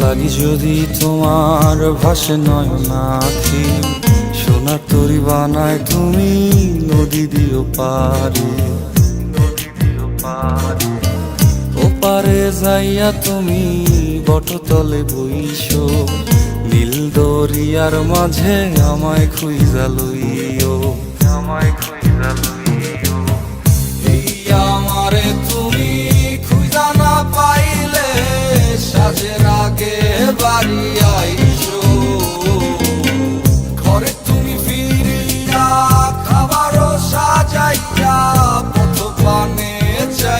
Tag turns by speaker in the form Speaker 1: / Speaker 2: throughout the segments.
Speaker 1: লাগি যদি তোমার ভাসে নয় নাকি সোনার তরি বানায় তুমি নদী দিও পারে ওপারে যাইয়া তুমি বটতলে বইসো, নীল দরিয়ার মাঝে আমায় খুইজা লইও, আমায় খুইজা লইও।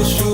Speaker 1: অন্তর জামি